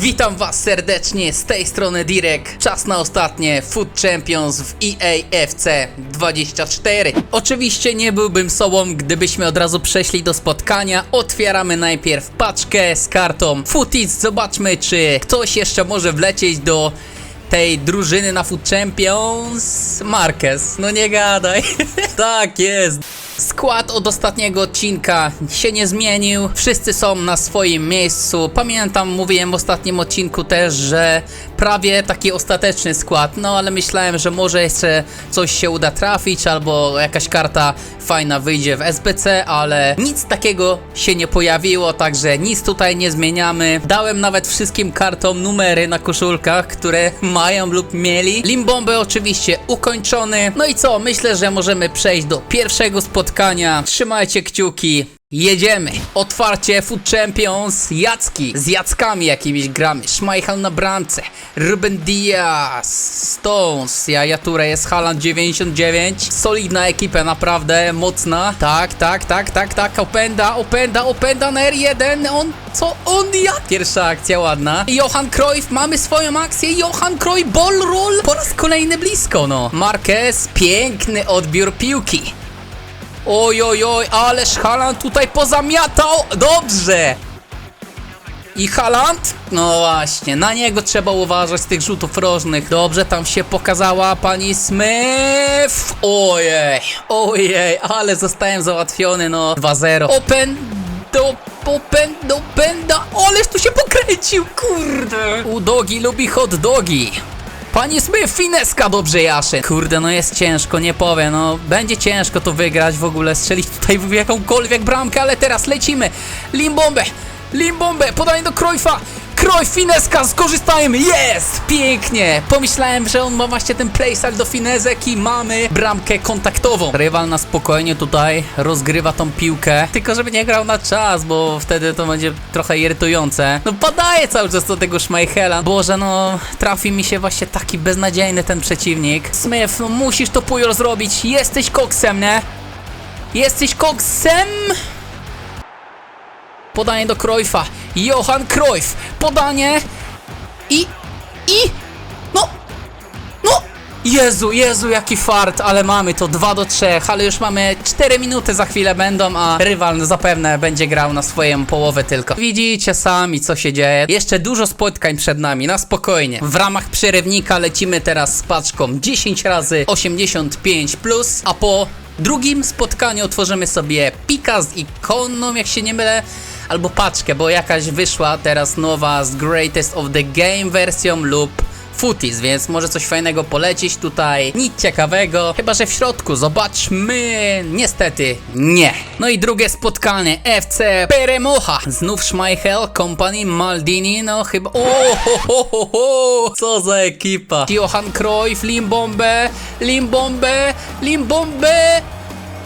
Witam was serdecznie z tej strony Direk. Czas na ostatnie Food Champions w EAFC 24. Oczywiście nie byłbym sobą, gdybyśmy od razu przeszli do spotkania. Otwieramy najpierw paczkę z kartą Footies. Zobaczmy, czy ktoś jeszcze może wlecieć do tej drużyny na Food Champions. Marquez, no nie gadaj. tak jest. Skład od ostatniego odcinka się nie zmienił. Wszyscy są na swoim miejscu. Pamiętam, mówiłem w ostatnim odcinku też, że prawie taki ostateczny skład. No ale myślałem, że może jeszcze coś się uda trafić, albo jakaś karta fajna wyjdzie w SBC, ale nic takiego się nie pojawiło, także nic tutaj nie zmieniamy. Dałem nawet wszystkim kartom numery na koszulkach, które mają lub mieli. Limbombę oczywiście ukończony. No i co? Myślę, że możemy przejść do pierwszego spotkania. Trzymajcie kciuki. Jedziemy! Otwarcie Food Champions Jacki z Jackami jakimiś gramy. Schmeichel na bramce. Ruben Diaz. Stones. Jaja Ture jest Haaland 99. Solidna ekipa, naprawdę mocna. Tak, tak, tak, tak, tak. Openda, openda, openda na R1. On, co on jak? Pierwsza akcja ładna. Johan Cruyff, mamy swoją akcję. Johan Cruyff, ball roll. Po raz kolejny blisko, no. Marquez, piękny odbiór piłki. Oj, oj, oj, ależ Haaland tutaj pozamiatał! Dobrze! I Haaland? No właśnie, na niego trzeba uważać z tych rzutów rożnych. Dobrze, tam się pokazała pani Smith. Ojej, ojej, ale zostałem załatwiony, no 2-0. Open, do, open, do, penda. Ależ tu się pokręcił, kurde. U dogi lubi hot dogi. Pani Smith, fineska dobrze jasze. Kurde, no jest ciężko, nie powiem, no będzie ciężko to wygrać w ogóle, strzelić tutaj w jakąkolwiek bramkę, ale teraz lecimy. Limbombę, Limbombę, podanie do Krojfa. Cruyff, fineska, skorzystajmy, jest! Pięknie! Pomyślałem, że on ma właśnie ten playstyle do finezek i mamy bramkę kontaktową. Rywal na spokojnie tutaj rozgrywa tą piłkę, tylko żeby nie grał na czas, bo wtedy to będzie trochę irytujące. No podaje cały czas do tego Schmeichela. Boże, no trafi mi się właśnie taki beznadziejny ten przeciwnik. Smith, no musisz to Pujol zrobić, jesteś koksem, nie? Jesteś koksem? Podanie do Cruyffa. Johan Cruyff. Podanie. I. I. No. No. Jezu, Jezu, jaki fart, ale mamy to 2 do 3, ale już mamy 4 minuty za chwilę będą, a rywal zapewne będzie grał na swoją połowę tylko. Widzicie sami, co się dzieje. Jeszcze dużo spotkań przed nami, na spokojnie. W ramach przerywnika lecimy teraz z paczką 10 razy 85+, plus, a po drugim spotkaniu otworzymy sobie pika z ikoną, jak się nie mylę albo paczkę, bo jakaś wyszła teraz nowa z Greatest of the Game wersją lub Footies, więc może coś fajnego polecić tutaj. Nic ciekawego, chyba że w środku. Zobaczmy. Niestety nie. No i drugie spotkanie FC Peremocha. Znów Schmeichel, Company, Maldini, no chyba. O, ho, ho, ho, ho. Co za ekipa. Johan Cruyff, Limbombe, Limbombe, Limbombe.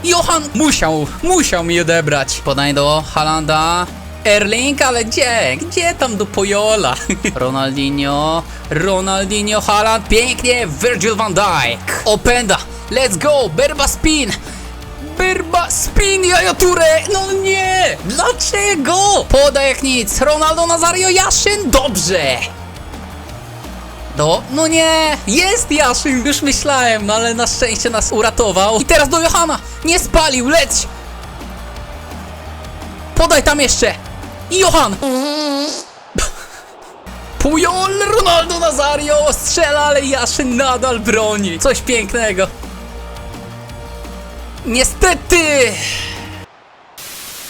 Johan musiał, musiał mi odebrać. Podanie do Halanda. Erling, ale gdzie? Gdzie tam do Pojola? Ronaldinho, Ronaldinho, Haaland, pięknie, Virgil van Dijk. Openda, let's go, Berba spin. Berba spin, Jaja Ture, no nie, dlaczego? Poda jak nic, Ronaldo Nazario Jaszyn, dobrze. Do, no nie, jest Jaszyn, już myślałem, no ale na szczęście nas uratował. I teraz do Johana, nie spalił, leć. Podaj tam jeszcze. I Johan. Pujol, Ronaldo Nazario strzela, ale Jaszyn nadal broni. Coś pięknego. Niestety.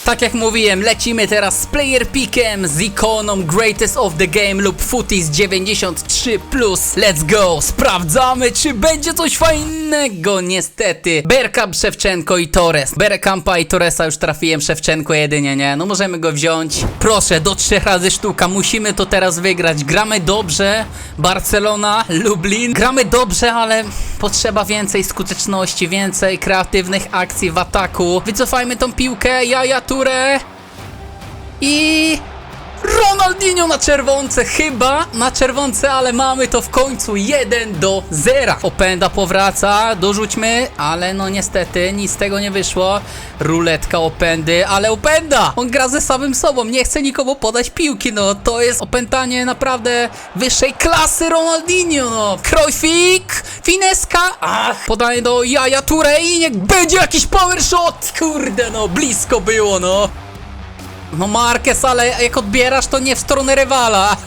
Tak jak mówiłem, lecimy teraz z player pickiem, z ikoną Greatest of the Game lub Footies 93+. Let's go! Sprawdzamy, czy będzie coś fajnego. Niestety. Bergkamp, Szewczenko i Torres. Bergkampa i Torresa już trafiłem, Szewczenko jedynie, nie? No możemy go wziąć. Proszę, do trzech razy sztuka. Musimy to teraz wygrać. Gramy dobrze. Barcelona, Lublin. Gramy dobrze, ale potrzeba więcej skuteczności, więcej kreatywnych akcji w ataku. Wycofajmy tą piłkę. Jaja Ture. I... Ronaldinho na czerwonce, chyba na czerwonce, ale mamy to w końcu 1 do 0. Openda powraca, dorzućmy, ale no niestety nic z tego nie wyszło. Ruletka opędy, ale openda! On gra ze samym sobą, nie chce nikomu podać piłki, no to jest opętanie naprawdę wyższej klasy Ronaldinho, no. Krojfik, fineska, ach, podanie do Jaja Toure i niech będzie jakiś power shot, kurde no, blisko było, no. No Marquez, ale jak odbierasz, to nie w stronę rywala.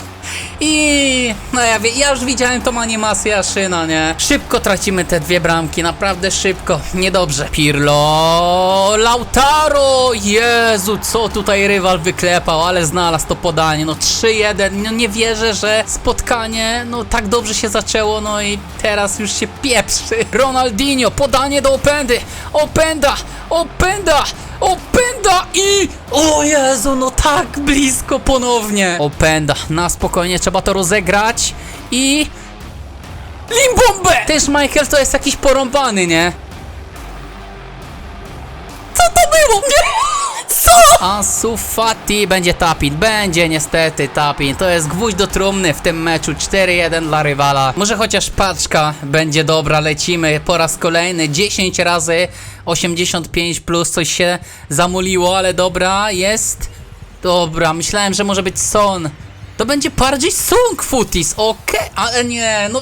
I no ja, wie, ja już widziałem tą animację Aszyna, nie? Szybko tracimy te dwie bramki, naprawdę szybko. Niedobrze. Pirlo, Lautaro, Jezu, co tutaj rywal wyklepał, ale znalazł to podanie. No 3-1, no nie wierzę, że spotkanie, no tak dobrze się zaczęło, no i teraz już się pieprzy. Ronaldinho, podanie do Opendy, Openda, Openda, Openda i... O Jezu, no tak blisko ponownie. Openda, na spokojnie trzeba to rozegrać i... Limbombe! Też Michael to jest jakiś porąbany, nie? Co to było? Nie! Co? Ansu Fati będzie tapin, będzie niestety tapin. To jest gwóźdź do trumny w tym meczu 4-1 dla rywala. Może chociaż paczka będzie dobra, lecimy po raz kolejny 10 razy 85 plus coś się zamuliło, ale dobra, jest. Dobra, myślałem, że może być Son. To będzie bardziej Sung Futis, okej, ale nie, no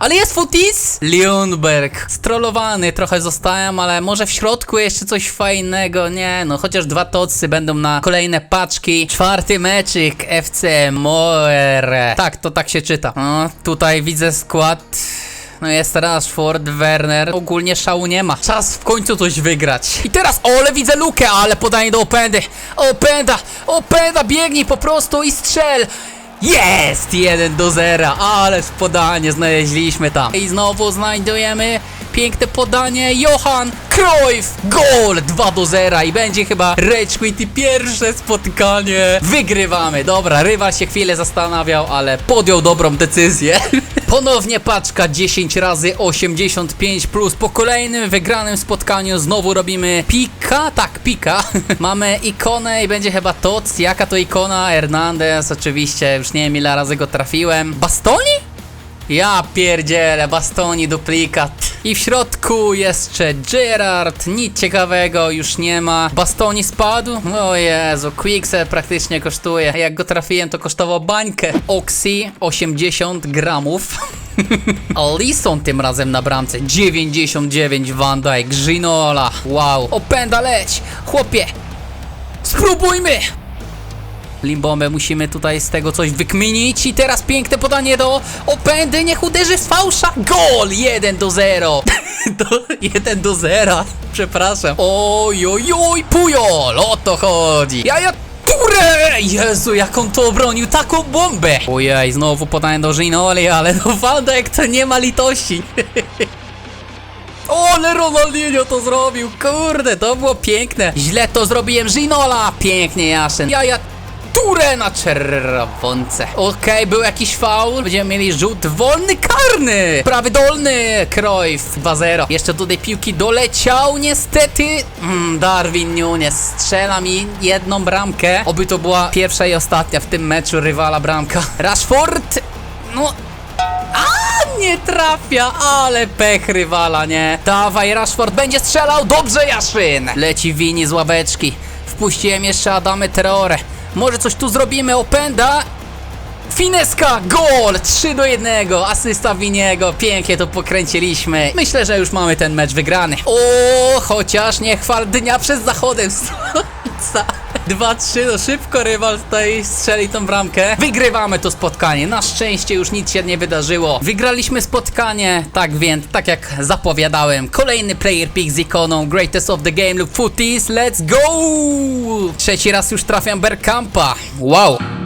ale jest Futis? Lundberg, strollowany trochę zostałem, ale może w środku jeszcze coś fajnego, nie no, chociaż dwa tocy będą na kolejne paczki. Czwarty meczyk FC Moere. Tak, to tak się czyta. No, tutaj widzę skład. No jest Rashford, Werner, ogólnie szału nie ma. Czas w końcu coś wygrać. I teraz, ole widzę lukę, ale podanie do Opendy. Openda, Openda, biegnij po prostu i strzel. Jest! 1 do 0, ale podanie znaleźliśmy tam. I znowu znajdujemy piękne podanie. Johan Cruyff, gol 2 do 0 i będzie chyba Rage Quit i pierwsze spotkanie. Wygrywamy. Dobra, rywal się chwilę zastanawiał, ale podjął dobrą decyzję. Ponownie paczka 10 razy 85 plus po kolejnym wygranym spotkaniu znowu robimy pika, tak pika. Mamy ikonę i będzie chyba TOC. Jaka to ikona? Hernandez oczywiście, już nie wiem ile razy go trafiłem. Bastoni? Ja pierdzielę, bastoni duplikat. I w środku jeszcze Gerard, nic ciekawego już nie ma. Bastoni spadł? O Jezu, Quickset praktycznie kosztuje. Jak go trafiłem, to kosztował bańkę. Oxy 80 gramów. Alisson tym razem na bramce 99 Van Dijk, Ginola, wow Openda leć, chłopie Spróbujmy Limbombę musimy tutaj z tego coś wykminić. I teraz piękne podanie do Opendy, niech uderzy z fałsza. Gol, 1 do 0 do, 1 do 0 Przepraszam. Oj, oj, oj, Pujol, o to chodzi. Ja, ja Ture! Jezu, jak on to obronił, taką bombę! Ojej, znowu podanie do Ginoli, ale no Dijk to nie ma litości. O, ale Ronaldinho to zrobił, kurde, to było piękne. Źle to zrobiłem, Ginola, pięknie Jaszyn. Ja, ja, Ture na czerwonce. Okej, był jakiś faul. Będziemy mieli rzut wolny karny. Prawy dolny. Cruyff 2-0. Jeszcze tutaj piłki doleciał niestety. Mm, Darwin Nunes strzela mi jedną bramkę. Oby to była pierwsza i ostatnia w tym meczu rywala bramka. Rashford. No, nie trafia, ale pech rywala, nie? Dawaj, Rashford będzie strzelał, dobrze Jaszyn! Leci Wini z ławeczki. Wpuściłem jeszcze Adamy Traore. Może coś tu zrobimy, Openda? Fineska, gol! 3 do 1, asysta Winiego, pięknie to pokręciliśmy. Myślę, że już mamy ten mecz wygrany. O, chociaż nie chwal dnia przed zachodem słońca. 2-3, no szybko rywal tutaj strzeli tą bramkę. Wygrywamy to spotkanie. Na szczęście już nic się nie wydarzyło. Wygraliśmy spotkanie, tak więc, tak jak zapowiadałem. Kolejny player pick z ikoną Greatest of the Game lub Footies. Let's go! Trzeci raz już trafiam Bergkampa. Wow.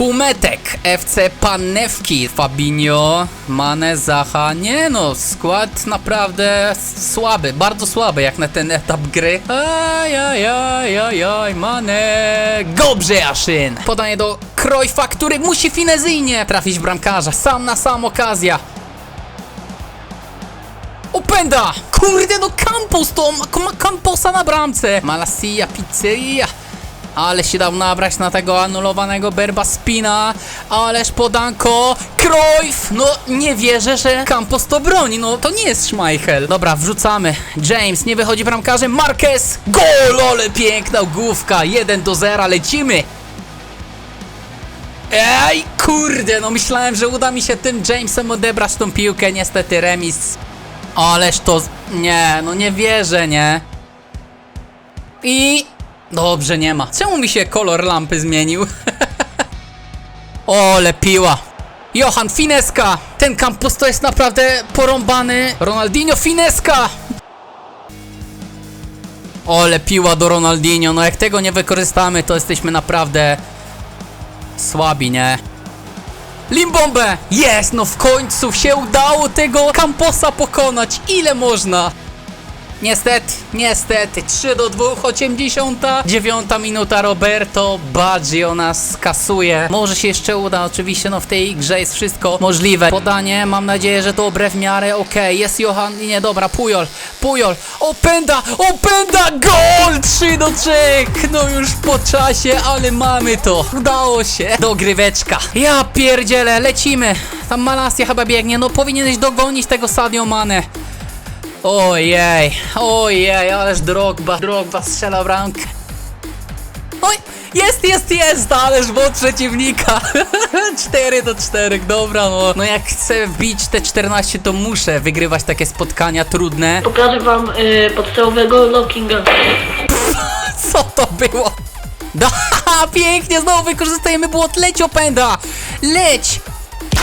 Półmetek, FC Panewki, Fabinho, Mane, Zaha, nie no, skład naprawdę słaby, bardzo słaby jak na ten etap gry. Ajajajajaj, Mane, dobrze Jaszyn. Podanie do Krojfa, który musi finezyjnie trafić w bramkarza, sam na sam okazja. Openda! Kurde, no Campos to ma Camposa na bramce. Malasia, pizzeria. Ale się dał nabrać na tego anulowanego Berba Spina. Ależ podanko. Cruyff! No nie wierzę, że Campos to broni. No to nie jest Schmeichel. Dobra, wrzucamy. James nie wychodzi bramkarzem. Marquez! Gol! Ale piękna główka. 1 do 0. Lecimy. Ej, kurde, no myślałem, że uda mi się tym Jamesem odebrać tą piłkę, niestety remis. Ależ to... Nie, no nie wierzę, nie? I... Dobrze, nie ma. Czemu mi się kolor lampy zmienił? Ole, piła. Johan Fineska! Ten kampus to jest naprawdę porąbany. Ronaldinho Fineska! Ole, piła do Ronaldinho. No jak tego nie wykorzystamy, to jesteśmy naprawdę słabi, nie? Limbombę! Jest! No w końcu się udało tego Camposa pokonać! Ile można? Niestety, niestety, 3 do 2, 89 minuta. Roberto Baggio nas skasuje. Może się jeszcze uda, oczywiście, no w tej grze jest wszystko możliwe. Podanie, mam nadzieję, że dobre w miarę, okej, jest Johan, nie, dobra, Pujol, Pujol, opęda, opęda, gol, 3 do 3, no już po czasie, ale mamy to, udało się, dogryweczka. Ja pierdzielę, lecimy, tam Malasia chyba biegnie, no powinieneś dogonić tego Sadio Mane. Ojej, ojej, ależ Drogba, Drogba strzela bramkę. Oj, jest, jest, jest, ależ błąd przeciwnika. 4 do 4, dobra no. No jak chcę wbić te 14, to muszę wygrywać takie spotkania trudne. Pokażę wam y, podstawowego lockinga. Co to było? Da, pięknie, znowu wykorzystajemy błąd, leć opęda, leć!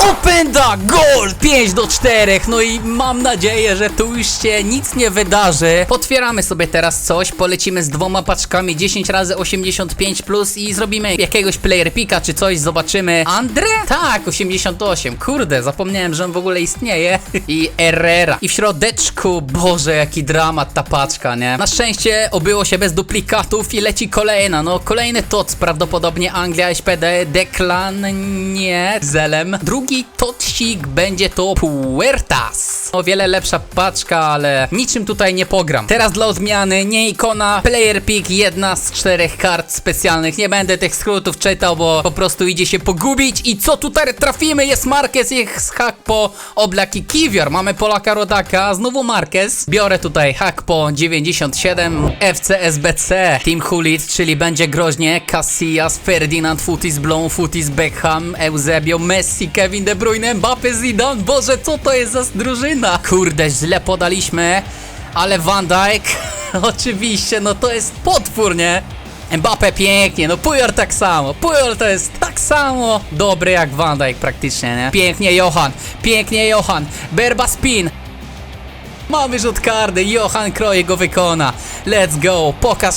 Opęda! Gol! 5 do 4. No i mam nadzieję, że tu już się nic nie wydarzy. Potwieramy sobie teraz coś. Polecimy z dwoma paczkami 10 razy 85 plus i zrobimy jakiegoś player pika czy coś. Zobaczymy. Andre? Tak, 88. Kurde, zapomniałem, że on w ogóle istnieje. I Herrera. I w środeczku, Boże, jaki dramat ta paczka, nie? Na szczęście obyło się bez duplikatów i leci kolejna. No, kolejny TOC, prawdopodobnie Anglia, SPD, Declan, nie, Zelem. Drugi tocik będzie to Puertas. O wiele lepsza paczka, ale niczym tutaj nie pogram. Teraz dla odmiany, nie ikona, player pick, jedna z czterech kart specjalnych. Nie będę tych skrótów czytał, bo po prostu idzie się pogubić. I co tutaj trafimy? Jest Marquez, jest Hakpo, Oblak i Kiwior. Mamy Polaka Rodaka, znowu Marquez. Biorę tutaj Hakpo 97, FC SBC, Team Hulit, czyli będzie groźnie. Casillas, Ferdinand, Futis Blon, Futis Beckham, Eusebio, Messi, Kevin De Bruyne, Mbappe, Zidane. Boże, co to jest za drużyna? Kurde, źle podaliśmy, ale Van Dijk, oczywiście, no to jest potwór, nie? Mbappe pięknie, no Pujol tak samo. Pujol to jest tak samo dobry jak Van Dijk praktycznie, nie? Pięknie Johan, pięknie Johan. Berba spin. Mamy rzut karny, Johan Kroje go wykona. Let's go, pokaż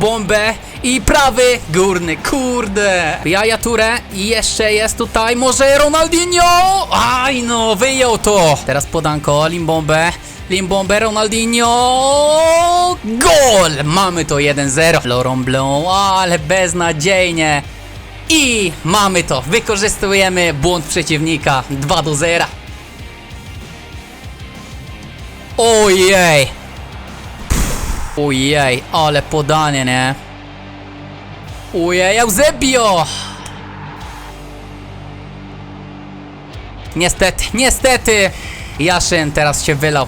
bombę i prawy górny, kurde. Jaja Ture i jeszcze jest tutaj może Ronaldinho. Aj no, wyjął to. Teraz podanko, Limbombę. Limbombę, Ronaldinho. Gol! Mamy to 1-0. Laurent Blanc, ale beznadziejnie. I mamy to. Wykorzystujemy błąd przeciwnika. 2 do 0. Ojej! Ojej, ale podanie, nie? Ojej, Eusebio! Niestety, niestety! Jaszyn teraz się wylał.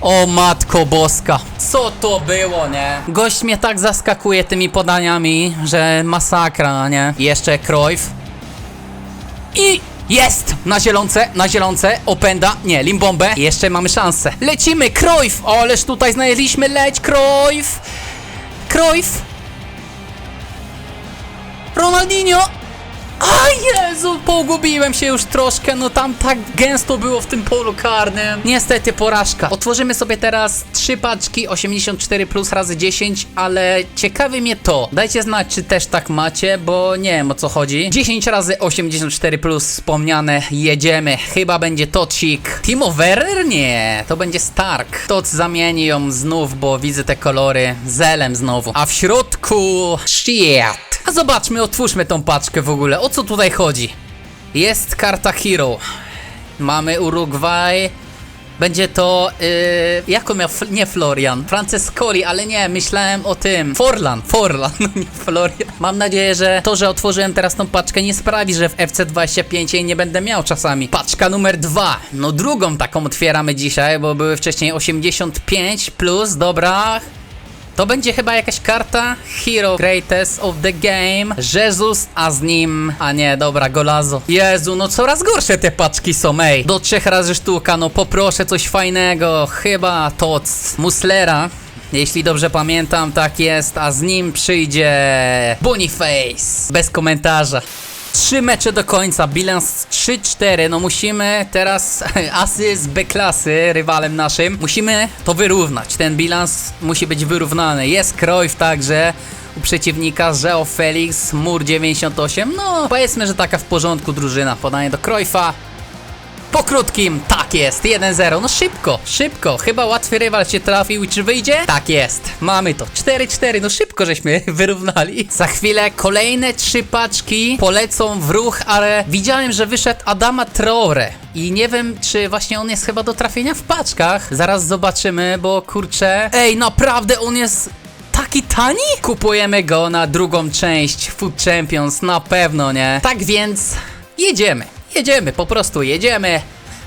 O matko boska, co to było, nie? Gość mnie tak zaskakuje tymi podaniami, że masakra, nie? Jeszcze Cruyff. I jest! Na zielonce, na zielonce, opęda, nie, limbombę. Jeszcze mamy szansę. Lecimy! O, ależ tutaj znaleźliśmy, leć, Cruyff! Cruyff! Ronaldinho! Jezu, pogubiłem się już troszkę, no tam tak gęsto było w tym polu karnym. Niestety porażka. Otworzymy sobie teraz trzy paczki 84 plus razy 10, ale ciekawi mnie to. Dajcie znać, czy też tak macie, bo nie wiem o co chodzi. 10 razy 84 plus wspomniane, jedziemy. Chyba będzie Tocik. Timo Werner? Nie, to będzie Stark. Toc zamieni ją znów, bo widzę te kolory. Zelem znowu. A w środku... Shit. A zobaczmy, otwórzmy tą paczkę w ogóle. O co tutaj chodzi? Jest karta Hero. Mamy Urugwaj. Będzie to, yy, miał, nie Florian, Francescoli, ale nie, myślałem o tym, Forlan, Forlan, nie Florian. Mam nadzieję, że to, że otworzyłem teraz tą paczkę nie sprawi, że w FC25 jej nie będę miał czasami. Paczka numer dwa, no drugą taką otwieramy dzisiaj, bo były wcześniej 85 plus, dobra, to będzie chyba jakaś karta Hero Greatest of the Game Jezus, a z nim... A nie, dobra, Golazo Jezu, no coraz gorsze te paczki są, ej Do trzech razy sztuka, no poproszę coś fajnego Chyba Tots Muslera jeśli dobrze pamiętam, tak jest, a z nim przyjdzie Boniface. Bez komentarza. Trzy mecze do końca, bilans 3-4. No musimy teraz asy z B klasy, rywalem naszym. Musimy to wyrównać. Ten bilans musi być wyrównany. Jest Cruyff także u przeciwnika, Żeo Felix, Mur 98. No powiedzmy, że taka w porządku drużyna. Podanie do Cruyffa. Po krótkim, tak jest, 1-0. No szybko, szybko. Chyba łatwy rywal się trafił i czy wyjdzie? Tak jest, mamy to. 4-4, no szybko żeśmy wyrównali. Za chwilę kolejne trzy paczki polecą w ruch, ale widziałem, że wyszedł Adama Traore. I nie wiem, czy właśnie on jest chyba do trafienia w paczkach. Zaraz zobaczymy, bo kurczę. Ej, naprawdę on jest taki tani? Kupujemy go na drugą część Food Champions, na pewno nie. Tak więc jedziemy, jedziemy, po prostu jedziemy.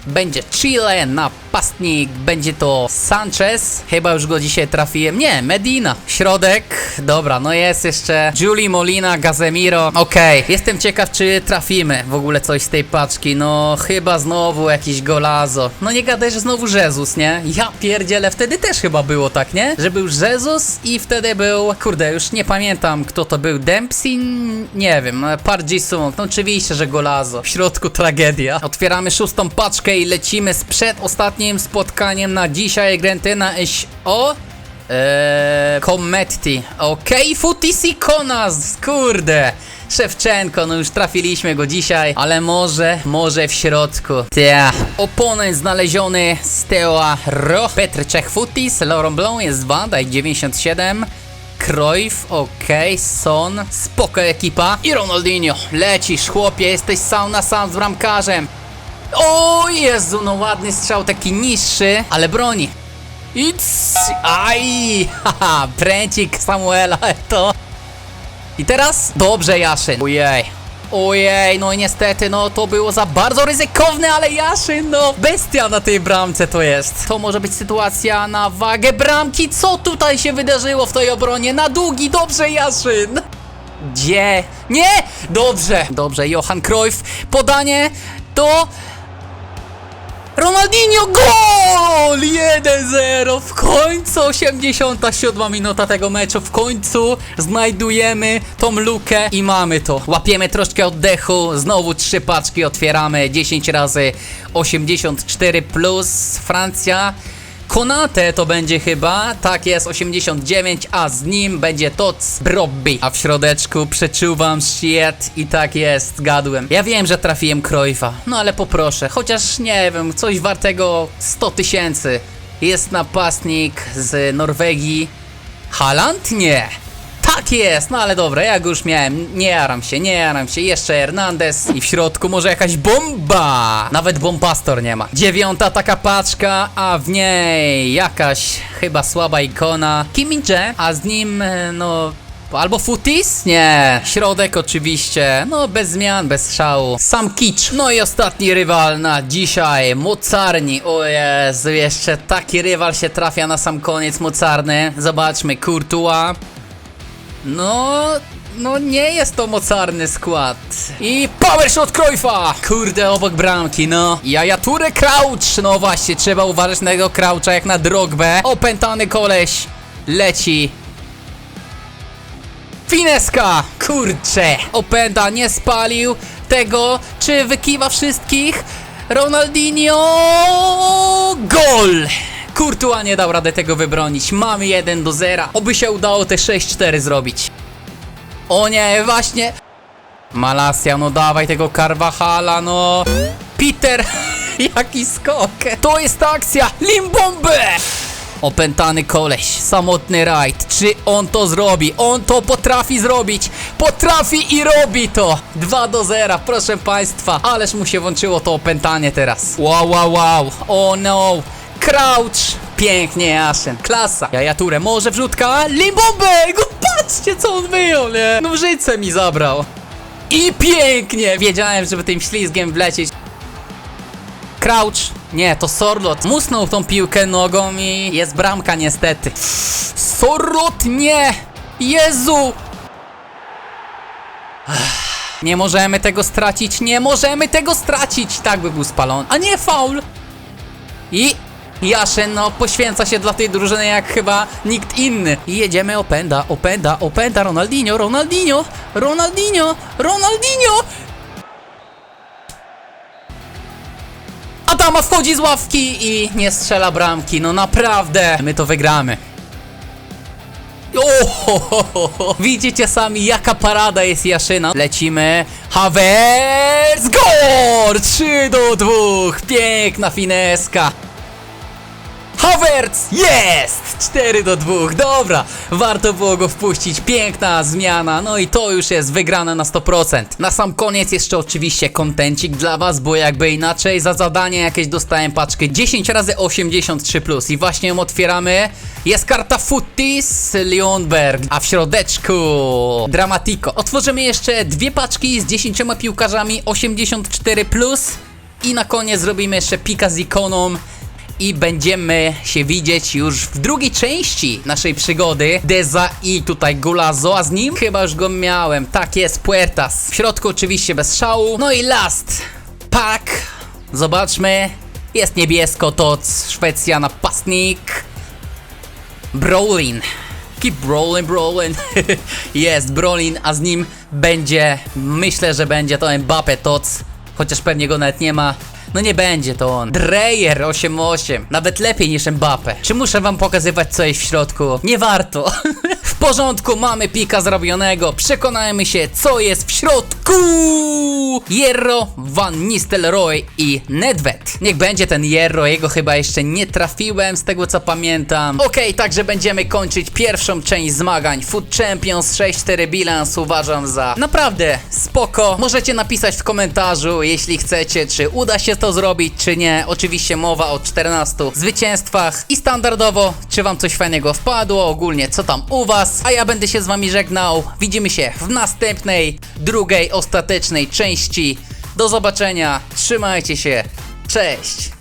Będzie Chile, napastnik, będzie to Sanchez, chyba już go dzisiaj trafiłem, nie, Medina, środek, dobra, no jest jeszcze Julie Molina, Gazemiro, okej, jestem ciekaw czy trafimy w ogóle coś z tej paczki, no chyba znowu jakiś golazo, no nie gadaj, że znowu Jezus, nie? Ja pierdzielę, wtedy też chyba było tak, nie? Że był Jezus i wtedy był, kurde, już nie pamiętam kto to był, Dempsey? Nie wiem, Park Ji-sung, no oczywiście, że golazo, w środku tragedia. Otwieramy szóstą paczkę i lecimy z przedostatnim spotkaniem na dzisiaj, Grentyna o Eee, Cometti. Okej, Futis Ikonas, kurde. Szewczenko, no już trafiliśmy go dzisiaj, ale może, może w środku. Tia. Oponent znaleziony z Teoa Ro. Petr Czech Futis, Laurent Blanc jest 2, daj 97. Cruyff, okej, Son, spoko ekipa. I Ronaldinho, lecisz chłopie, jesteś sam na sam z bramkarzem. O Jezu, no ładny strzał, taki niższy, ale broni. I cs, aj, haha, pręcik Samuela, to. I teraz dobrze Jaszyn. Ojej. Ojej, no i niestety, no to było za bardzo ryzykowne, ale Jaszyn, no bestia na tej bramce to jest. To może być sytuacja na wagę bramki. Co tutaj się wydarzyło w tej obronie? Na długi, dobrze Jaszyn. Gdzie? Nie! Dobrze, dobrze, Johan Cruyff, podanie do Ronaldinho gol! 1-0 w końcu 87 minuta tego meczu w końcu znajdujemy tą lukę i mamy to. Łapiemy troszkę oddechu, znowu trzy paczki otwieramy 10 razy 84 plus Francja. Konate to będzie chyba, tak jest, 89, a z nim będzie Tots Brobby. A w środeczku przeczuwam shit i tak jest, zgadłem. Ja wiem, że trafiłem Cruyffa, no ale poproszę, chociaż nie wiem, coś wartego 100 tysięcy. Jest napastnik z Norwegii. Haaland? Nie. Tak jest, no ale dobra, ja go już miałem, nie jaram się, nie jaram się, jeszcze Hernandez i w środku może jakaś bomba! Nawet bombastor nie ma. Dziewiąta taka paczka, a w niej jakaś chyba słaba ikona Kim Min-jae, a z nim, e, no... Albo Futis? Nie. Środek oczywiście. No bez zmian, bez szału. Sam kicz. No i ostatni rywal na dzisiaj. Mocarni. O Jezu, jeszcze taki rywal się trafia na sam koniec mocarny. Zobaczmy, Courtois. No, no nie jest to mocarny skład. I power shot! Kurde, obok bramki, no. Jaja Ture Crouch! No właśnie, trzeba uważać na tego Croucha jak na Drogbę. Opętany koleś leci. Fineska! Kurcze! Opęta nie spalił tego, czy wykiwa wszystkich? Ronaldinho! Gol! Courtois nie dał rady tego wybronić. Mamy 1 do 0. Oby się udało te 6-4 zrobić. O nie, właśnie. Malasia, no dawaj tego Carvajala, no. Peter, jaki skok. To jest akcja. Limbombe! Opętany koleś, samotny rajd. Czy on to zrobi? On to potrafi zrobić. Potrafi i robi to. 2 do 0, proszę państwa. Ależ mu się włączyło to opętanie teraz. Wow, wow, wow. Oh no. Crouch! Pięknie, Jaszen. Klasa. Jajaturę, może wrzutka? Limbombe! Go patrzcie, co on wyjął, nie? No życie mi zabrał. I pięknie! Wiedziałem, żeby tym ślizgiem wlecieć. Crouch. Nie, to Sorlot. Musnął tą piłkę nogą i jest bramka niestety. Sorlot, nie! Jezu! Nie możemy tego stracić, nie możemy tego stracić! Tak by był spalony. A nie, faul! I Jaszen, no, poświęca się dla tej drużyny jak chyba nikt inny. I jedziemy openda, openda, openda, Ronaldinho, Ronaldinho, Ronaldinho, Ronaldinho! Adama wchodzi z ławki i nie strzela bramki, no naprawdę, my to wygramy. Ohohoho. Widzicie sami jaka parada jest Jaszyna. Lecimy. Havertz! Gol! 3 do 2. Piękna fineska. Havertz! Jest! 4 do 2. Dobra, warto było go wpuścić. Piękna zmiana. No i to już jest wygrane na 100%. Na sam koniec jeszcze oczywiście kontencik dla was, bo jakby inaczej za zadanie jakieś dostałem paczkę 10 razy 83 plus i właśnie ją otwieramy. Jest karta Futtis Leonberg, a w środeczku Dramatico. Otworzymy jeszcze dwie paczki z 10 piłkarzami 84 plus i na koniec zrobimy jeszcze pika z ikoną i będziemy się widzieć już w drugiej części naszej przygody. Deza i tutaj Gulazo, a z nim chyba już go miałem. Tak jest, Puertas. W środku oczywiście bez szału. No i last pack. Zobaczmy. Jest niebiesko, to Szwecja napastnik. Brolin. Keep rolling, Brolin. jest Brolin, a z nim będzie, myślę, że będzie to Mbappe Tots. Chociaż pewnie go nawet nie ma. No nie będzie to on. Dreyer 8-8. Nawet lepiej niż Mbappe. Czy muszę wam pokazywać co jest w środku? Nie warto. w porządku, mamy pika zrobionego. Przekonajmy się co jest w środku. Jerro, Van Nistelrooy i Nedved. Niech będzie ten Jerro, jego chyba jeszcze nie trafiłem z tego co pamiętam. Okej, także będziemy kończyć pierwszą część zmagań. Food Champions 6-4 bilans uważam za naprawdę spoko. Możecie napisać w komentarzu, jeśli chcecie, czy uda się to zrobić, czy nie. Oczywiście mowa o 14 zwycięstwach i standardowo, czy wam coś fajnego wpadło, ogólnie co tam u was. A ja będę się z wami żegnał. Widzimy się w następnej, drugiej, ostatecznej części. Do zobaczenia, trzymajcie się, cześć!